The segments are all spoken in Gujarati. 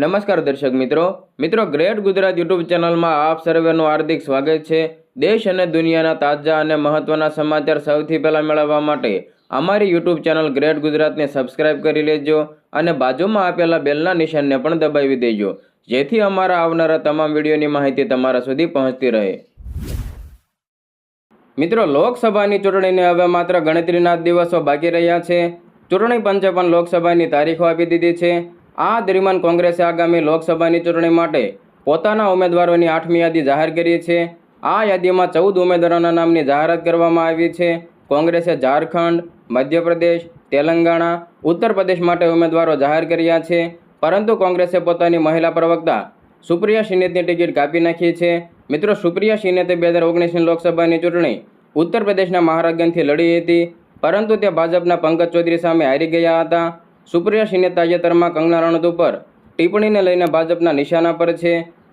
નમસ્કાર દર્શક મિત્રો. મિત્રો, ગ્રેટ ગુજરાત યુટ્યુબ ચેનલમાં આપ સર્વેનું હાર્દિક સ્વાગત છે. દેશ અને દુનિયાના તાજા અને મહત્ત્વના સમાચાર સૌથી પહેલાં મેળવવા માટે અમારી યુટ્યુબ ચેનલ ગ્રેટ ગુજરાતને સબસ્ક્રાઇબ કરી લેજો અને બાજુમાં આપેલા બેલના નિશાનને પણ દબાવી દેજો. જેથી અમારા આવનારા તમામ વિડીયોની માહિતી તમારા સુધી પહોંચતી રહે. મિત્રો, લોકસભાની ચૂંટણીને હવે માત્ર ગણતરીના દિવસો બાકી રહ્યા છે. ચૂંટણી પંચે પણ લોકસભાની તારીખો આપી દીધી છે. આ દરમિયાન કોંગ્રેસે આગામી લોકસભાની ચૂંટણી માટે પોતાના ઉમેદવારોની આઠમી યાદી જાહેર કરી છે. આ યાદીમાં ચૌદ ઉમેદવારોના નામની જાહેરાત કરવામાં આવી છે. કોંગ્રેસે ઝારખંડ, મધ્યપ્રદેશ, તેલંગાણા ઉત્તર પ્રદેશ માટે ઉમેદવારો જાહેર કર્યા છે. પરંતુ કોંગ્રેસે પોતાની મહિલા પ્રવક્તા સુપ્રિયા સિનેતની ટિકિટ કાપી નાખી છે. મિત્રો, સુપ્રિયા સિનેતે બે હજાર ઓગણીસની લોકસભાની ચૂંટણી ઉત્તર પ્રદેશના મહારાજગંજથી લડી હતી. પરંતુ તે ભાજપના પંકજ ચૌધરી સામે હારી ગયા હતા. સુપ્રિયા સિંહે તાજેતરમાં કંગના રણત ઉપર ટિપ્પણીને લઈને ભાજપના નિશાના પર છે.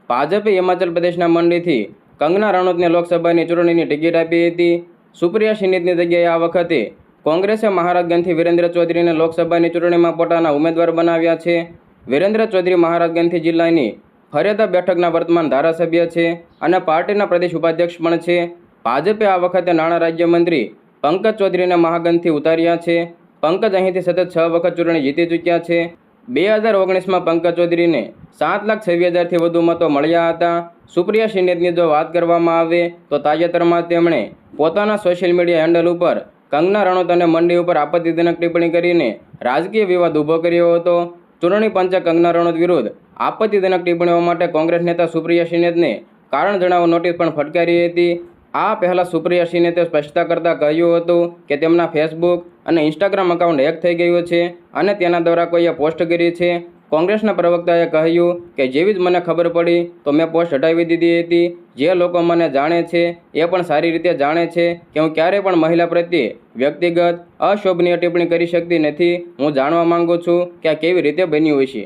ભાજપે હિમાચલ પ્રદેશના મંડીથી કંગના રણોતને લોકસભાની ચૂંટણીની ટિકિટ આપી હતી. સુપ્રિયા સિંહની જગ્યાએ આ વખતે કોંગ્રેસે મહારાજગંજથી વિરેન્દ્ર ચૌધરીને લોકસભાની ચૂંટણીમાં પોતાના ઉમેદવાર બનાવ્યા છે. વિરેન્દ્ર ચૌધરી મહારાજગંજથી જિલ્લાની ફરિયાદા બેઠકના વર્તમાન ધારાસભ્ય છે અને પાર્ટીના પ્રદેશ ઉપાધ્યક્ષ પણ છે. ભાજપે આ વખતે નાણાં રાજ્યમંત્રી પંકજ ચૌધરીને મહાગંજથી ઉતાર્યા છે. પંકજ અહીંથી સતત છ વખત ચૂંટણી જીતી ચૂક્યા છે. બે હજાર ઓગણીસમાં પંકજ ચૌધરીને સાત લાખ છવ્વીસ હજારથી વધુ મતો મળ્યા હતા. સુપ્રિયા સિનેતની જો વાત કરવામાં આવે તો તાજેતરમાં તેમણે પોતાના સોશિયલ મીડિયા હેન્ડલ ઉપર કંગના રણોત અને મંડી ઉપર આપત્તિજનક ટિપ્પણી કરીને રાજકીય વિવાદ ઊભો કર્યો હતો. ચૂંટણી પંચે કંગના રણોત વિરુદ્ધ આપત્તિજનક ટિપ્પણીઓ માટે કોંગ્રેસ નેતા સુપ્રિયા સિનેતને કારણ જણાવો નોટિસ પણ ફટકારી હતી. આ પહેલાં સુપ્રિયા શિનેતે સ્પષ્ટતા કરતાં કહ્યું હતું કે તેમના ફેસબુક અને ઇન્સ્ટાગ્રામ એકાઉન્ટ હેક થઈ ગયું છે અને તેના દ્વારા કોઈએ પોસ્ટ કરી છે. કોંગ્રેસના પ્રવક્તાએ કહ્યું કે જેવી જ મને ખબર પડી તો મેં પોસ્ટ હટાવી દીધી હતી. જે લોકો મને જાણે છે એ પણ સારી રીતે જાણે છે કે હું ક્યારેય પણ મહિલા પ્રત્યે વ્યક્તિગત અશોભનીય ટિપ્પણી કરી શકતી નથી. હું જાણવા માંગુ છું કે આ કેવી રીતે બન્યું હશે.